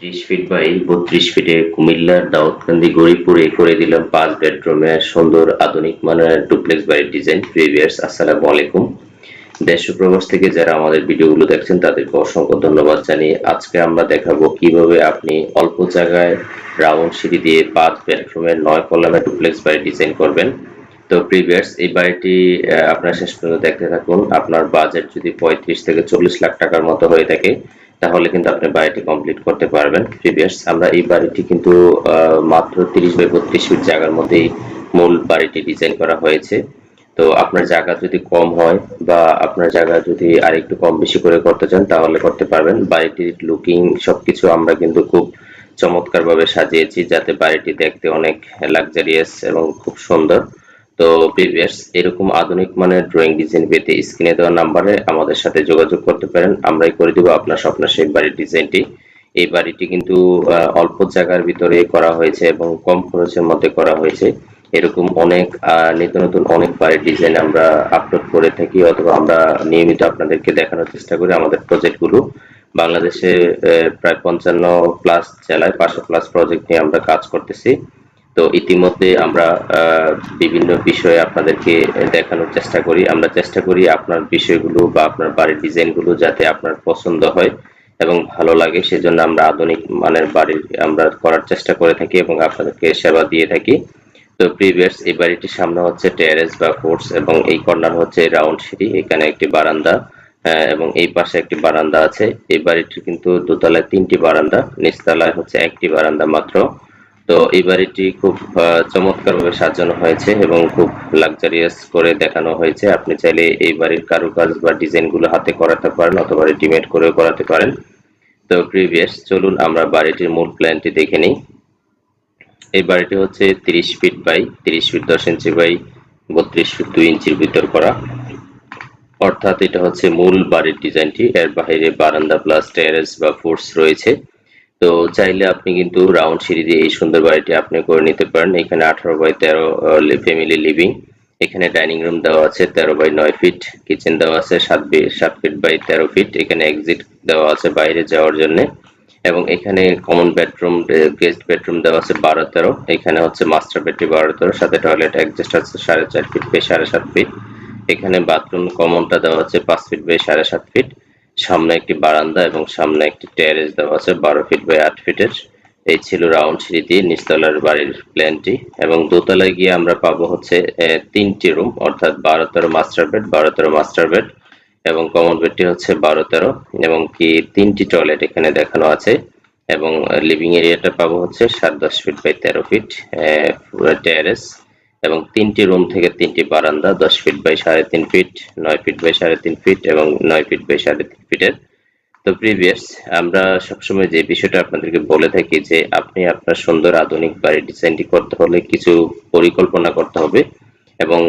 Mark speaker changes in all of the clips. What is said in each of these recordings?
Speaker 1: ত্রিশ feet by বত্রিশ ফিটে কুমিল্লার দাউদকান্দি, গরিপুরে করে দিলাম পাঁচ বেডরুমের সুন্দর আধুনিক মানের ডুপ্লেক্স বাড়ির ডিজাইন। প্রিভিয়ার্স আসসালামু আলাইকুম। দেশ প্রবাস থেকে যারা আমাদের ভিডিওগুলো দেখছেন, তাদেরকে অসংখ্য ধন্যবাদ জানিয়ে আজকে আমরা দেখাবো কীভাবে আপনি অল্প জায়গায় রাউন্ড সিঁড়ি দিয়ে পাঁচ বেডরুমের নয় কলামের ডুপ্লেক্স বাড়ি ডিজাইন করবেন। তো প্রিভিয়ার্স এই বাড়িটি আপনারা শেষ পর্যন্ত দেখতে থাকুন। আপনার বাজেট যদি পঁয়ত্রিশ থেকে চল্লিশ লাখ টাকার মতো হয়ে থাকে তাহলে কিন্তু আপনি বাড়িটি কমপ্লিট করতে পারবেন। প্রিভিয়াস আমরা এই বাড়িটি কিন্তু মাত্র তিরিশ বাই বত্রিশ ফিট জায়গার মধ্যেই মূল বাড়িটি ডিজাইন করা হয়েছে। তো আপনার জায়গা যদি কম হয় বা আপনার জায়গা যদি আর একটু কম বেশি করে করতে চান, তাহলে করতে পারবেন। বাড়িটির লুকিং সবকিছু আমরা কিন্তু খুব চমৎকার ভাবে সাজিয়েছি যাতে বাড়িটি দেখতে অনেক লাক্সারিয়াস এবং খুব সুন্দর। তো প্রিভিয়াস এরকম আধুনিক মানের ড্রয়িং ডিজাইন পেতে স্ক্রিনে দেওয়া নাম্বারে আমাদের সাথে যোগাযোগ করতে পারেন। আমরাই করে দেবো আপনার স্বপ্নের সেই বাড়ির ডিজাইনটি এই বাড়িটি কিন্তু অল্প জায়গার ভিতরে করা হয়েছে এবং কম খরচের মধ্যে করা হয়েছে। এরকম অনেক নিত্য নতুন অনেক বাড়ির ডিজাইন আমরা আপলোড করে থাকি অথবা আমরা নিয়মিত আপনাদেরকে দেখানোর চেষ্টা করি আমাদের প্রজেক্টগুলো বাংলাদেশে প্রায় পঞ্চান্ন প্লাস জেলায় পাঁচশো প্লাস প্রজেক্ট নিয়ে আমরা কাজ করতেছি। তো ইতিমধ্যে আমরা বিভিন্ন বিষয়ে আপনাদেরকে দেখানোর চেষ্টা করি। আমরা চেষ্টা করি আপনার বিষয়গুলো বা আপনার বাড়ির ডিজাইনগুলো যাতে আপনার পছন্দ হয় এবং ভালো লাগে, সেজন্য আমরা আধুনিক মানের বাড়ির আমরা করার চেষ্টা করে থাকি এবং আপনাদেরকে সেবা দিয়ে থাকি। তো প্রিভিয়াস, এই বাড়িটির সামনে হচ্ছে টেরেস বা কোর্স এবং এই কর্নার হচ্ছে রাউন্ড সিঁড়ি, এখানে একটি বারান্দা এবং এই পাশে একটি বারান্দা আছে। এই বাড়িটির কিন্তু দোতলায় তিনটি বারান্দা, নিচতলায় হচ্ছে একটি বারান্দা মাত্র। তো এই বাড়িটি খুব চমৎকার ভাবে সাজানো হয়েছে এবং খুব লাক্সারিয়াস করে দেখানো হয়েছে। আপনি চাইলে এই বাড়ির কারুকাজ বা ডিজাইনগুলো হাতে করাতে পারেন অথবা রেডিমেড করেও করাতে পারেন। তো প্রিভিয়াস চলুন আমরা বাড়িটির মূল প্ল্যানটি দেখে নিই। এই বাড়িটি হচ্ছে তিরিশ ফিট বাই তিরিশ ফিট দশ ইঞ্চি বাই বত্রিশ ফিট দুই ইঞ্চির ভিতর করা। অর্থাৎ এটা হচ্ছে মূল বাড়ির ডিজাইনটি এর বাইরে বারান্দা প্লাস টেরেস বা ফোর্স রয়েছে। তো চাইলে আপনি কিন্তু রাউন্ড সিঁড়ি এই সুন্দর বাড়িটি আপনি করে নিতে পারেন। এখানে আঠারো বাই তেরো ফ্যামিলি লিভিং এখানে ডাইনিং রুম দেওয়া আছে তেরো বাই নয় ফিট কিচেন দেওয়া আছে সাত সাত ফিট বাই তেরো ফিট এখানে এক্সিট দেওয়া আছে বাইরে যাওয়ার জন্য। এবং এখানে কমন বেডরুম গেস্ট বেডরুম দেওয়া আছে বারো তেরো। এখানে হচ্ছে মাস্টার বেডরুম বারো তেরো। সাথে টয়লেট অ্যাডজাস্ট আছে সাড়ে চার ফিট বাই সাড়ে সাত ফিট এখানে বাথরুম কমনটা দেওয়া আছে পাঁচ ফিট বাই সাড়ে সাত ফিট সামনে একটি বারান্দা এবং সামনে একটি টেরেস দেওয়া আছে, বারো ফিট বাই আট ফিটের এই ছিল রাউন্ড সিঁড়ি দিয়ে নিচতলার বাড়ির প্ল্যানটি এবং দোতলায় গিয়ে আমরা পাবো হচ্ছে তিনটি রুম অর্থাৎ বারো তেরো মাস্টার বেড বারো তেরো মাস্টার বেড এবং কমন বেডটি হচ্ছে বারো তেরো এবং কি তিনটি টয়লেট এখানে দেখানো আছে এবং লিভিং এরিয়াটা পাবো হচ্ছে সাত দশ ফিট বাই তেরো ফিট টেরেস এবং তিনটি রুম থেকে তিনটি বারান্দা, দশ ফিট বাই সাড়ে তিন ফিট, নয় ফিট বাই সাড়ে তিন ফিট এবং নয় ফিট বাই সাড়ে তিন ফিটের। তো প্রিভিয়াস আমরা সবসময় যে বিষয়টা আপনাদেরকে বলে থাকি যে আপনি আপনার সুন্দর আধুনিক বাড়ির ডিজাইনটি করতে হলে কিছু পরিকল্পনা করতে হবে এবং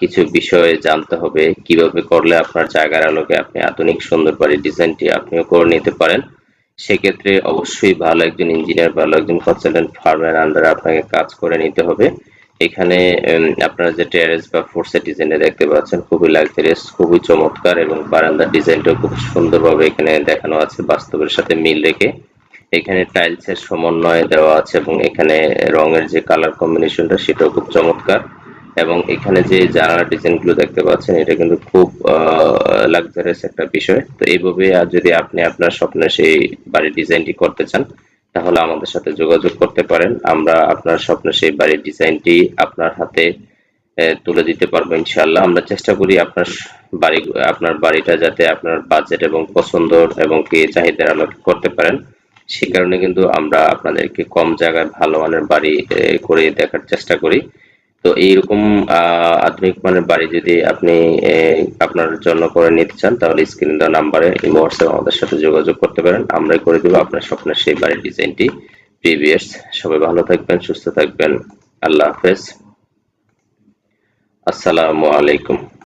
Speaker 1: কিছু বিষয় জানতে হবে। কীভাবে করলে আপনার জায়গার আলোকে আপনি আধুনিক সুন্দর বাড়ির ডিজাইনটি আপনিও করে নিতে পারেন। সেক্ষেত্রে অবশ্যই ভালো একজন ইঞ্জিনিয়ার ভালো একজন কনসালটেন্ট ফার্মের আন্ডারে আপনাকে কাজ করে নিতে হবে। এখানে আপনারা যে টেরেস বা ফোর্সের ডিজাইনটা দেখতে পাচ্ছেন, খুবই লাক্সারিয়াস খুবই চমৎকার এবং বারান্দার ডিজাইনটাও খুব সুন্দরভাবে এখানে দেখানো আছে, বাস্তবের সাথে মিল রেখে। এখানে টাইলসের সমন্বয় দেওয়া আছে এবং এখানে রঙের যে কালার কম্বিনেশনটা সেটাও খুব চমৎকার। এবং এখানে যে জানালা ডিজাইনগুলো দেখতে পাচ্ছেন, এটা কিন্তু খুব লাক্সারিয়াস একটা বিষয়। তো এইভাবে আর যদি আপনি আপনার স্বপ্নের সেই বাড়ির ডিজাইনটি করতে চান তাহলে আমাদের সাথে যোগাযোগ করতে পারেন। আমরা আপনার স্বপ্নের সেই বাড়ির ডিজাইনটি আপনার হাতে তুলে দিতে পারব ইনশাল্লাহ আমরা চেষ্টা করি আপনার বাড়ি, আপনার বাড়িটা যাতে আপনার বাজেট এবং পছন্দ এবং কি চাহিদার আলোকে করতে পারেন। সে কারণে কিন্তু আমরা আপনাদেরকে কম জায়গায় ভালো মানের বাড়ি করে দেখার চেষ্টা করি। তো এইরকম আধুনিক মানের বাড়ি যদি আপনি আপনার জন্য করে নিতে চান, তাহলে স্ক্রিন দেওয়া নাম্বারে হোয়াটসঅ্যাপ আমাদের সাথে যোগাযোগ করতে পারেন। আমরাই করে দেবো আপনার স্বপ্নের সেই বাড়ির ডিজাইনটি প্রিভিয়াস সবাই ভালো থাকবেন, সুস্থ থাকবেন। আল্লাহ হাফেজ। আসসালামু আলাইকুম।